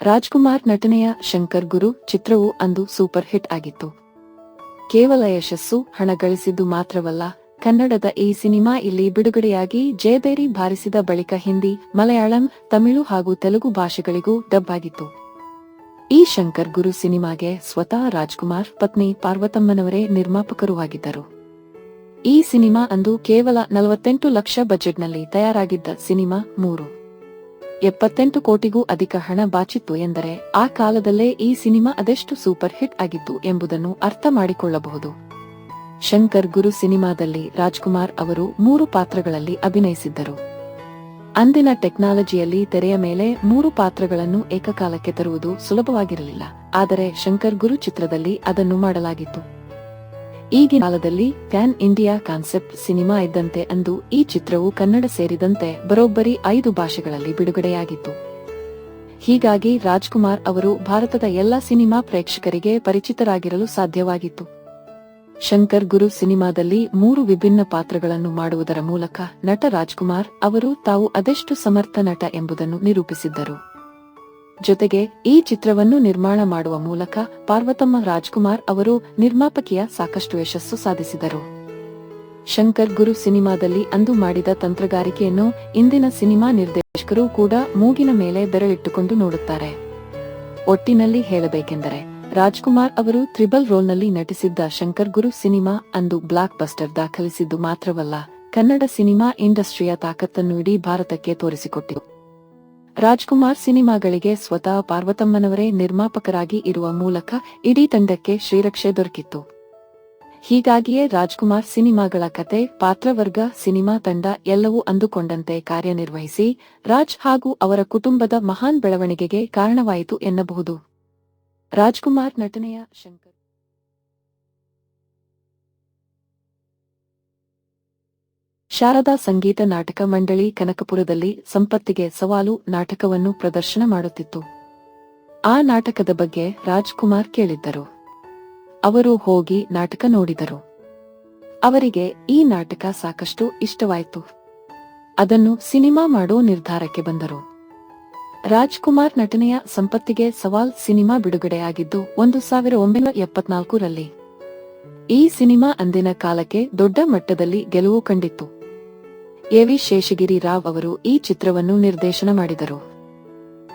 ರಾಜ್ಕುಮಾರ್ ನಟನೆಯ ಶಂಕರ್ ಗುರು ಚಿತ್ರವು ಅಂದು ಸೂಪರ್ ಹಿಟ್ ಆಗಿತ್ತು. ಕೇವಲ ಯಶಸ್ಸು ಹಣ ಗಳಿಸಿದ್ದು ಮಾತ್ರವಲ್ಲ, ಕನ್ನಡದ ಈ ಸಿನಿಮಾ ಇಲ್ಲಿ ಬಿಡುಗಡೆಯಾಗಿ ಜಯಬೇರಿ ಬಾರಿಸಿದ ಬಳಿಕ ಹಿಂದಿ, ಮಲಯಾಳಂ, ತಮಿಳು ಹಾಗೂ ತೆಲುಗು ಭಾಷೆಗಳಿಗೂ ಡಬ್ ಆಗಿತ್ತು. ಈ ಶಂಕರ್ ಗುರು ಸಿನಿಮಾಗೆ ಸ್ವತಃ ರಾಜ್ಕುಮಾರ್, ಪತ್ನಿ ಪಾರ್ವತಮ್ಮನವರೇ ನಿರ್ಮಾಪಕರೂ ಆಗಿದ್ದರು. ಈ ಸಿನಿಮಾ ಅಂದು ಕೇವಲ ನಲವತ್ತೆಂಟು ಲಕ್ಷ ಬಜೆಟ್ನಲ್ಲಿ ತಯಾರಾಗಿದ್ದ ಸಿನಿಮಾ ಮೂರು. ಎಪ್ಪತ್ತೆಂಟು ಕೋಟಿಗೂ ಅಧಿಕ ಹಣ ಬಾಚಿತ್ತು ಎಂದರೆ ಆ ಕಾಲದಲ್ಲೇ ಈ ಸಿನಿಮಾ ಅದೆಷ್ಟು ಸೂಪರ್ ಹಿಟ್ ಆಗಿತ್ತು ಎಂಬುದನ್ನು ಅರ್ಥ ಮಾಡಿಕೊಳ್ಳಬಹುದು. ಶಂಕರ್ ಗುರು ಸಿನಿಮಾದಲ್ಲಿ ರಾಜ್ಕುಮಾರ್ ಅವರು ಮೂರು ಪಾತ್ರಗಳಲ್ಲಿ ಅಭಿನಯಿಸಿದ್ದರು. ಅಂದಿನ ಟೆಕ್ನಾಲಜಿಯಲ್ಲಿ ತೆರೆಯ ಮೇಲೆ ಮೂರು ಪಾತ್ರಗಳನ್ನು ಏಕಕಾಲಕ್ಕೆ ತರುವುದು ಸುಲಭವಾಗಿರಲಿಲ್ಲ, ಆದರೆ ಶಂಕರ್ ಗುರು ಚಿತ್ರದಲ್ಲಿ ಅದನ್ನು ಮಾಡಲಾಗಿತ್ತು. ಈಗಿನ ಕಾಲದಲ್ಲಿ ಪ್ಯಾನ್ ಇಂಡಿಯಾ ಕಾನ್ಸೆಪ್ಟ್ ಸಿನಿಮಾ ಇದ್ದಂತೆ ಅಂದು ಈ ಚಿತ್ರವು ಕನ್ನಡ ಸೇರಿದಂತೆ ಬರೋಬ್ಬರಿ ಐದು ಭಾಷೆಗಳಲ್ಲಿ ಬಿಡುಗಡೆಯಾಗಿತ್ತು. ಹೀಗಾಗಿ ರಾಜ್ಕುಮಾರ್ ಅವರು ಭಾರತದ ಎಲ್ಲ ಸಿನಿಮಾ ಪ್ರೇಕ್ಷಕರಿಗೆ ಪರಿಚಿತರಾಗಿರಲು ಸಾಧ್ಯವಾಗಿತ್ತು. ಶಂಕರ್ ಗುರು ಸಿನಿಮಾದಲ್ಲಿ ಮೂರು ವಿಭಿನ್ನ ಪಾತ್ರಗಳನ್ನು ಮಾಡುವುದರ ಮೂಲಕ ನಟ ರಾಜ್ಕುಮಾರ್ ಅವರು ತಾವು ಅದೆಷ್ಟು ಸಮರ್ಥ ನಟ ಎಂಬುದನ್ನು ನಿರೂಪಿಸಿದ್ದರು. ಜೊತೆಗೆ ಈ ಚಿತ್ರವನ್ನು ನಿರ್ಮಾಣ ಮಾಡುವ ಮೂಲಕ ಪಾರ್ವತಮ್ಮ ರಾಜ್ಕುಮಾರ್ ಅವರು ನಿರ್ಮಾಪಕಿಯ ಸಾಕಷ್ಟು ಯಶಸ್ಸು ಸಾಧಿಸಿದರು. ಶಂಕರ್ ಗುರು ಸಿನಿಮಾದಲ್ಲಿ ಅಂದು ಮಾಡಿದ ತಂತ್ರಗಾರಿಕೆಯನ್ನು ಇಂದಿನ ಸಿನಿಮಾ ನಿರ್ದೇಶಕರು ಕೂಡ ಮೂಗಿನ ಮೇಲೆ ಬೆರಳಿಟ್ಟುಕೊಂಡು ನೋಡುತ್ತಾರೆ. ಒಟ್ಟಿನಲ್ಲಿ ಹೇಳಬೇಕೆಂದರೆ, ರಾಜ್ಕುಮಾರ್ ಅವರು ತ್ರಿಬಲ್ ರೋಲ್ನಲ್ಲಿ ನಟಿಸಿದ್ದ ಶಂಕರ್ ಗುರು ಸಿನಿಮಾ ಅಂದು ಬ್ಲಾಕ್ ಬಸ್ಟರ್ ದಾಖಲಿಸಿದ್ದು ಮಾತ್ರವಲ್ಲ, ಕನ್ನಡ ಸಿನಿಮಾ ಇಂಡಸ್ಟ್ರಿಯ ತಾಕತ್ತನ್ನು ಇಡೀ ಭಾರತಕ್ಕೆ ತೋರಿಸಿಕೊಟ್ಟಿತು. ರಾಜ್ಕುಮಾರ್ ಸಿನಿಮಾಗಳಿಗೆ ಸ್ವತಃ ಪಾರ್ವತಮ್ಮನವರೇ ನಿರ್ಮಾಪಕರಾಗಿ ಇರುವ ಮೂಲಕ ಇಡೀ ತಂಡಕ್ಕೆ ಶ್ರೀರಕ್ಷೆ ದೊರಕಿತ್ತು. ಹೀಗಾಗಿಯೇ ರಾಜ್ಕುಮಾರ್ ಸಿನಿಮಾಗಳ ಕತೆ, ಪಾತ್ರವರ್ಗ, ಸಿನಿಮಾ ತಂಡ ಎಲ್ಲವೂ ಅಂದುಕೊಂಡಂತೆ ಕಾರ್ಯನಿರ್ವಹಿಸಿ, ರಾಜ್ ಹಾಗೂ ಅವರ ಕುಟುಂಬದ ಮಹಾನ್ ಬೆಳವಣಿಗೆಗೆ ಕಾರಣವಾಯಿತು ಎನ್ನಬಹುದು. ರಾಜ್ಕುಮಾರ್ ನಟನೆಯ ಶಂಕರ್ ಶಾರದಾ ಸಂಗೀತ ನಾಟಕ ಮಂಡಳಿ ಕನಕಪುರದಲ್ಲಿ ಸಂಪತ್ತಿಗೆ ಸವಾಲು ನಾಟಕವನ್ನು ಪ್ರದರ್ಶನ ಮಾಡುತ್ತಿತ್ತು. ಆ ನಾಟಕದ ಬಗ್ಗೆ ರಾಜ್ಕುಮಾರ್ ಕೇಳಿದ್ದರು. ಅವರು ಹೋಗಿ ನಾಟಕ ನೋಡಿದರು. ಅವರಿಗೆ ಈ ನಾಟಕ ಸಾಕಷ್ಟು ಇಷ್ಟವಾಯಿತು. ಅದನ್ನು ಸಿನಿಮಾ ಮಾಡೋ ನಿರ್ಧಾರಕ್ಕೆ ಬಂದರು. ರಾಜ್ಕುಮಾರ್ ನಟನೆಯ ಸಂಪತ್ತಿಗೆ ಸವಾಲ್ ಸಿನಿಮಾ ಬಿಡುಗಡೆಯಾಗಿದ್ದು ಒಂದು ಸಾವಿರ ಒಂಬೈನೂರ ಎಪ್ಪತ್ನಾಲ್ಕರಲ್ಲಿ. ಈ ಸಿನಿಮಾ ಅಂದಿನ ಕಾಲಕ್ಕೆ ದೊಡ್ಡ ಮಟ್ಟದಲ್ಲಿ ಗೆಲುವು ಕಂಡಿತ್ತು. ಎವಿ ಶೇಷಗಿರಿ ರಾವ್ ಅವರು ಈ ಚಿತ್ರವನ್ನು ನಿರ್ದೇಶನ ಮಾಡಿದರು.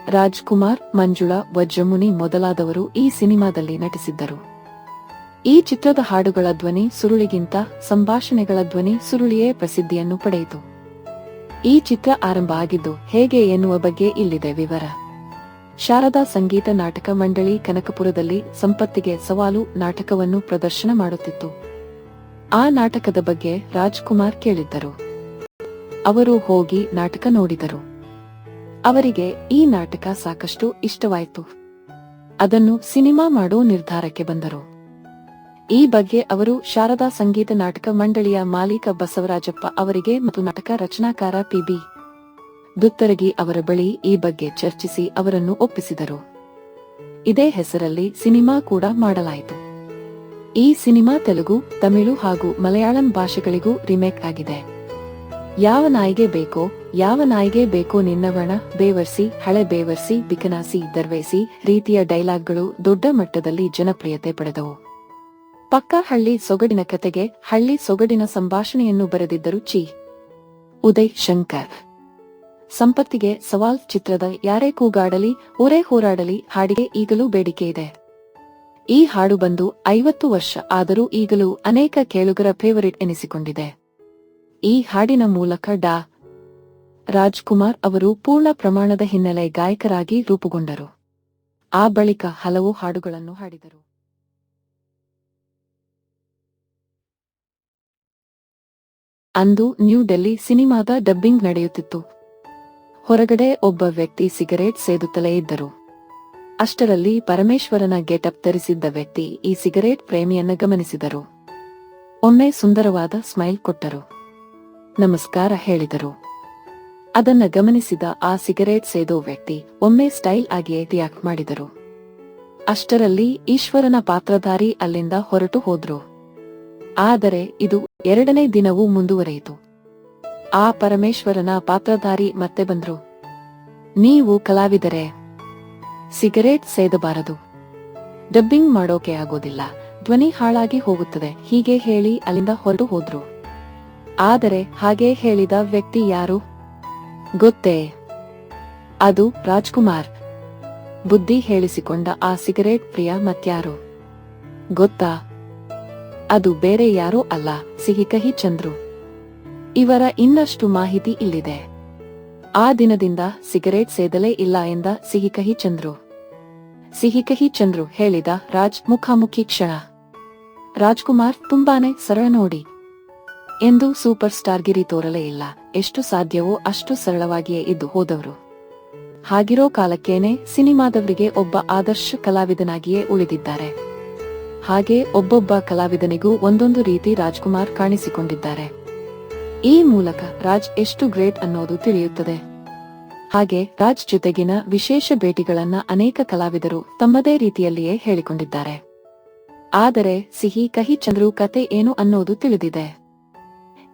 ರಾಜ್ಕುಮಾರ್, ಮಂಜುಳಾ, ವಜ್ರಮುನಿ ಮೊದಲಾದವರು ಈ ಸಿನಿಮಾದಲ್ಲಿ ನಟಿಸಿದ್ದರು. ಈ ಚಿತ್ರದ ಹಾಡುಗಳ ಧ್ವನಿ ಸುರುಳಿಗಿಂತ ಸಂಭಾಷಣೆಗಳ ಧ್ವನಿ ಸುರುಳಿಯೇ ಪ್ರಸಿದ್ಧಿಯನ್ನು ಪಡೆಯಿತು. ಈ ಚಿತ್ರ ಆರಂಭ ಆಗಿದ್ದು ಹೇಗೆ ಎನ್ನುವ ಬಗ್ಗೆ ಇಲ್ಲಿದೆ ವಿವರ. ಶಾರದಾ ಸಂಗೀತ ನಾಟಕ ಮಂಡಳಿ ಕನಕಪುರದಲ್ಲಿ ಸಂಪತ್ತಿಗೆ ಸವಾಲು ನಾಟಕವನ್ನು ಪ್ರದರ್ಶನ ಮಾಡುತ್ತಿತ್ತು. ಆ ನಾಟಕದ ಬಗ್ಗೆ ರಾಜ್ಕುಮಾರ್ ಕೇಳಿದ್ದರು. ಅವರು ಹೋಗಿ ನಾಟಕ ನೋಡಿದರು. ಅವರಿಗೆ ಈ ನಾಟಕ ಸಾಕಷ್ಟು ಇಷ್ಟವಾಯಿತು. ಅದನ್ನು ಸಿನಿಮಾ ಮಾಡೋ ನಿರ್ಧಾರಕ್ಕೆ ಬಂದರು. ಈ ಬಗ್ಗೆ ಅವರು ಶಾರದಾ ಸಂಗೀತ ನಾಟಕ ಮಂಡಳಿಯ ಮಾಲೀಕ ಬಸವರಾಜಪ್ಪ ಅವರಿಗೆ ಮತ್ತು ನಾಟಕ ರಚನಾಕಾರ ಪಿಬಿ ದುತ್ತರಗಿ ಅವರ ಬಳಿ ಈ ಬಗ್ಗೆ ಚರ್ಚಿಸಿ ಅವರನ್ನು ಒಪ್ಪಿಸಿದರು. ಇದೇ ಹೆಸರಲ್ಲಿ ಸಿನಿಮಾ ಕೂಡ ಮಾಡಲಾಯಿತು. ಈ ಸಿನಿಮಾ ತೆಲುಗು, ತಮಿಳು ಹಾಗೂ ಮಲಯಾಳಂ ಭಾಷೆಗಳಿಗೂ ರಿಮೇಕ್ ಆಗಿದೆ. ಯಾವ ನಾಯಿಗೆ ಬೇಕೋ, ಯಾವ ನಾಯಿಗೆ ಬೇಕೋ ನಿನ್ನವಣ ಬೇವರ್ಸಿ, ಹಳೆ ಬೇವರ್ಸಿ, ಬಿಕನಾಸಿ, ದರ್ವೇಸಿ ರೀತಿಯ ಡೈಲಾಗ್ಗಳು ದೊಡ್ಡ ಮಟ್ಟದಲ್ಲಿ ಜನಪ್ರಿಯತೆ ಪಡೆದವು. ಪಕ್ಕ ಹಳ್ಳಿ ಸೊಗಡಿನ ಕತೆಗೆ ಹಳ್ಳಿ ಸೊಗಡಿನ ಸಂಭಾಷಣೆಯನ್ನು ಬರೆದಿದ್ದರು ಚಿ. ಉದಯ್ ಶಂಕರ್. ಸಂಪತ್ತಿಗೆ ಸವಾಲ್ ಚಿತ್ರದ ಯಾರೇ ಕೂಗಾಡಲಿ, ಊರೇ ಹೋರಾಡಲಿ, ಹಾಡಿಗೆ ಈಗಲೂ ಬೇಡಿಕೆ ಇದೆ. ಈ ಹಾಡು ಬಂದು ಐವತ್ತು ವರ್ಷ ಆದರೂ ಈಗಲೂ ಅನೇಕ ಕೇಳುಗರ ಫೇವರಿಟ್ ಎನಿಸಿಕೊಂಡಿದೆ. ಈ ಹಾಡಿನ ಮೂಲಕ ಡಾ. ರಾಜ್ಕುಮಾರ್ ಅವರು ಪೂರ್ಣ ಪ್ರಮಾಣದ ಹಿನ್ನೆಲೆ ಗಾಯಕರಾಗಿ ರೂಪುಗೊಂಡರು. ಆ ಬಳಿಕ ಹಲವು ಹಾಡುಗಳನ್ನು ಹಾಡಿದರು. ಅಂದು ನ್ಯೂ ಡೆಲ್ಲಿ ಸಿನಿಮಾದ ಡಬ್ಬಿಂಗ್ ನಡೆಯುತ್ತಿತ್ತು. ಹೊರಗಡೆ ಒಬ್ಬ ವ್ಯಕ್ತಿ ಸಿಗರೇಟ್ ಸೇದುತ್ತಲೇ ಇದ್ದರು. ಅಷ್ಟರಲ್ಲಿ ಪರಮೇಶ್ವರನ ಗೆಟಪ್ ಧರಿಸಿದ್ದ ವ್ಯಕ್ತಿ ಈ ಸಿಗರೇಟ್ ಪ್ರೇಮಿಯನ್ನು ಗಮನಿಸಿದರು. ಒಮ್ಮೆ ಸುಂದರವಾದ ಸ್ಮೈಲ್ ಕೊಟ್ಟರು. ನಮಸ್ಕಾರ ಹೇಳಿದರು. ಅದನ್ನ ಗಮನಿಸಿದ ಆ ಸಿಗರೇಟ್ ಸೇದೋ ವ್ಯಕ್ತಿ ಒಮ್ಮೆ ಸ್ಟೈಲ್ ಆಗಿಯೇ ರಿಯಾಕ್ಟ್ ಮಾಡಿದರು. ಅಷ್ಟರಲ್ಲಿ ಈಶ್ವರನ ಪಾತ್ರಧಾರಿ ಅಲ್ಲಿಂದ ಹೊರಟು ಹೋದ್ರು. ಆದರೆ ಇದು ಎರಡನೇ ದಿನವೂ ಮುಂದುವರೆಯಿತು. ಆ ಪರಮೇಶ್ವರನ ಪಾತ್ರಧಾರಿ ಮತ್ತೆ ಬಂದ್ರು. ನೀವು ಕಲಾವಿದರೆ, ಸಿಗರೇಟ್ ಸೇದಬಾರದು. ಡಬ್ಬಿಂಗ್ ಮಾಡೋಕೆ ಆಗೋದಿಲ್ಲ. ಧ್ವನಿ ಹಾಳಾಗಿ ಹೋಗುತ್ತದೆ. ಹೀಗೆ ಹೇಳಿ ಅಲ್ಲಿಂದ ಹೊರಟು ಹೋದ್ರು. ಆದರೆ ಹಾಗೆ ಹೇಳಿದ ವ್ಯಕ್ತಿ ಯಾರು? ಗೊತ್ತೇ. ಅದು ರಾಜ್ಕುಮಾರ್. ಬುದ್ಧಿ ಹೇಳಿಸಿಕೊಂಡ ಆ ಸಿಗರೇಟ್ ಪ್ರಿಯ ಮತ್ಯಾರು? ಗೊತ್ತಾ? ಅದು ಬೇರೆ ಯಾರೂ ಅಲ್ಲ ಸಿಹಿಕಹಿ ಚಂದ್ರು. ಇವರ ಇನ್ನಷ್ಟು ಮಾಹಿತಿ ಇಲ್ಲಿದೆ. ಆ ದಿನದಿಂದ ಸಿಗರೇಟ್ ಸೇದಲೇ ಇಲ್ಲ ಎಂದ ಸಿಹಿಕಹಿ ಚಂದ್ರು. ಸಿಹಿಕಹಿ ಚಂದ್ರು ಹೇಳಿದ ರಾಜ್ ಮುಖಾಮುಖಿ ಕ್ಷಣ. ರಾಜ್ಕುಮಾರ್ ತುಂಬಾನೇ ಸರಳ ನೋಡಿ. ಎಂದು ಸೂಪರ್ ಸ್ಟಾರ್ ಗಿರಿ ತೋರಲೇ ಇಲ್ಲ. ಎಷ್ಟು ಸಾಧ್ಯವೋ ಅಷ್ಟು ಸರಳವಾಗಿಯೇ ಇದ್ದು ಹೋದವರು. ಹಾಗಿರೋ ಕಾಲಕ್ಕೇನೆ ಸಿನಿಮಾದವರಿಗೆ ಒಬ್ಬ ಆದರ್ಶ ಕಲಾವಿದನಾಗಿಯೇ ಉಳಿದಿದ್ದಾರೆ. ಹಾಗೆ ಒಬ್ಬೊಬ್ಬ ಕಲಾವಿದನಿಗೂ ಒಂದೊಂದು ರೀತಿ ರಾಜ್ಕುಮಾರ್ ಕಾಣಿಸಿಕೊಂಡಿದ್ದಾರೆ. ಈ ಮೂಲಕ ರಾಜ್ ಎಷ್ಟು ಗ್ರೇಟ್ ಅನ್ನೋದು ತಿಳಿಯುತ್ತದೆ. ಹಾಗೆ ರಾಜ್ ಜೊತೆಗಿನ ವಿಶೇಷ ಭೇಟಿಗಳನ್ನ ಅನೇಕ ಕಲಾವಿದರು ತಮ್ಮದೇ ರೀತಿಯಲ್ಲಿಯೇ ಹೇಳಿಕೊಂಡಿದ್ದಾರೆ. ಆದರೆ ಸಿಹಿ ಕಹಿ ಚಂದ್ರು ಕತೆ ಏನು ಅನ್ನೋದು ತಿಳಿದಿದೆ.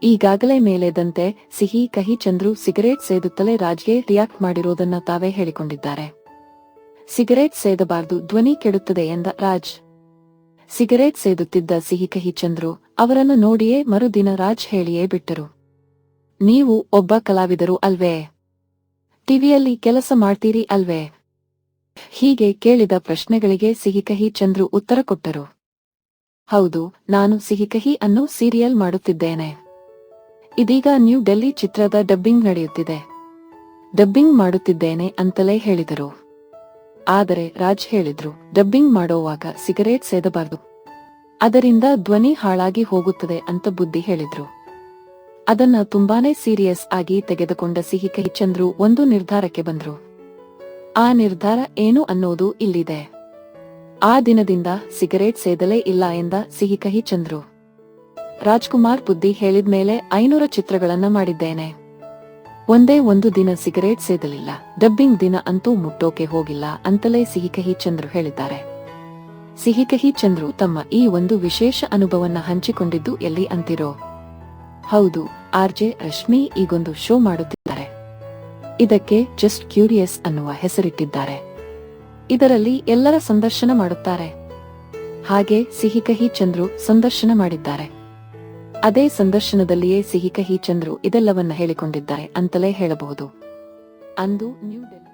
ಈಗಾಗಲೇ ಮೇಲೆದಂತೆ ಸಿಹಿ, ಕಹಿ, ಚಂದ್ರು, ಸಿಗರೇಟ್ ಸೇದುತ್ತಲೇ ರಾಜ್ಗೆ ರಿಯಾಕ್ಟ್ ಮಾಡಿರೋದನ್ನ ತಾವೇ ಹೇಳಿಕೊಂಡಿದ್ದಾರೆ. ಸಿಗರೇಟ್ ಸೇದಬಾರ್ದು, ಧ್ವನಿ ಕೆಡುತ್ತದೆ ಎಂದ ರಾಜ್. ಸಿಗರೇಟ್ ಸೇದುತ್ತಿದ್ದ ಸಿಹಿ, ಕಹಿ, ಚಂದ್ರು ಅವರನ್ನು ನೋಡಿಯೇ ಮರುದಿನ ರಾಜ್ ಹೇಳಿಯೇ ಬಿಟ್ಟರು. ನೀವು ಒಬ್ಬ ಕಲಾವಿದರು ಅಲ್ವೇ? ಟಿವಿಯಲ್ಲಿ ಕೆಲಸ ಮಾಡ್ತೀರಿ ಅಲ್ವೇ? ಹೀಗೆ ಕೇಳಿದ ಪ್ರಶ್ನೆಗಳಿಗೆ ಸಿಹಿಕಹಿ ಚಂದ್ರು ಉತ್ತರ ಕೊಟ್ಟರು. ಹೌದು, ನಾನು ಸಿಹಿ, ಕಹಿ ಅನ್ನು ಸೀರಿಯಲ್ ಮಾಡುತ್ತಿದ್ದೇನೆ. ಇದೀಗ ನ್ಯೂ ಡೆಲ್ಲಿ ಚಿತ್ರದ ಡಬ್ಬಿಂಗ್ ನಡೆಯುತ್ತಿದೆ. ಡಬ್ಬಿಂಗ್ ಮಾಡುತ್ತಿದ್ದೇನೆ ಅಂತಲೇ ಹೇಳಿದರು. ಆದರೆ ರಾಜ್ ಹೇಳಿದ್ರು, ಡಬ್ಬಿಂಗ್ ಮಾಡೋವಾಗ ಸಿಗರೇಟ್ ಸೇದಬಾರದು. ಅದರಿಂದ ಧ್ವನಿ ಹಾಳಾಗಿ ಹೋಗುತ್ತದೆ ಅಂತ ಬುದ್ಧಿ ಹೇಳಿದ್ರು. ಅದನ್ನ ತುಂಬಾನೇ ಸೀರಿಯಸ್ ಆಗಿ ತೆಗೆದುಕೊಂಡ ಸಿಹಿಕಹಿ ಚಂದ್ರು ಒಂದು ನಿರ್ಧಾರಕ್ಕೆ ಬಂದ್ರು. ಆ ನಿರ್ಧಾರ ಏನು ಅನ್ನೋದು ಇಲ್ಲಿದೆ. ಆ ದಿನದಿಂದ ಸಿಗರೇಟ್ ಸೇದಲೇ ಇಲ್ಲ ಎಂದ ಸಿಹಿಕಹಿ ಚಂದ್ರು. ರಾಜ್ಕುಮಾರ್ ಬುದ್ಧಿ ಹೇಳಿದ್ಮೇಲೆ ಐನೂರ ಚಿತ್ರಗಳನ್ನ ಮಾಡಿದ್ದೇನೆ. ಒಂದೇ ಒಂದು ದಿನ ಸಿಗರೇಟ್ ಸೇದಲಿಲ್ಲ. ಡಬ್ಬಿಂಗ್ ದಿನ ಅಂತೂ ಮುಟ್ಟೋಕೆ ಹೋಗಿಲ್ಲ ಅಂತಲೇ ಸಿಹಿಕಹಿ ಚಂದ್ರು ಹೇಳಿದ್ದಾರೆ. ಸಿಹಿಕಹಿ ಚಂದ್ರು ತಮ್ಮ ಈ ಒಂದು ವಿಶೇಷ ಅನುಭವನ್ನ ಹಂಚಿಕೊಂಡಿದ್ದು ಎಲ್ಲಿ ಅಂತಿರೋ? ಹೌದು, ಆರ್ ಜೆ ರಶ್ಮಿ ಈಗೊಂದು ಶೋ ಮಾಡುತ್ತಿದ್ದಾರೆ. ಇದಕ್ಕೆ ಜಸ್ಟ್ ಕ್ಯೂರಿಯಸ್ ಅನ್ನುವ ಹೆಸರಿಟ್ಟಿದ್ದಾರೆ. ಇದರಲ್ಲಿ ಎಲ್ಲರ ಸಂದರ್ಶನ ಮಾಡುತ್ತಾರೆ. ಹಾಗೆ ಸಿಹಿಕಹಿ ಚಂದ್ರು ಸಂದರ್ಶನ ಮಾಡಿದ್ದಾರೆ. ಅದೇ ಸಂದರ್ಶನದಲ್ಲಿಯೇ ಸಿಹಿ ಕಹಿ ಚಂದ್ರು ಇದೆಲ್ಲವನ್ನ ಹೇಳಿಕೊಂಡಿದ್ದಾರೆ ಅಂತಲೇ ಹೇಳಬಹುದು. ಅಂದು ನ್ಯೂ ಡೆಲ್ಲಿ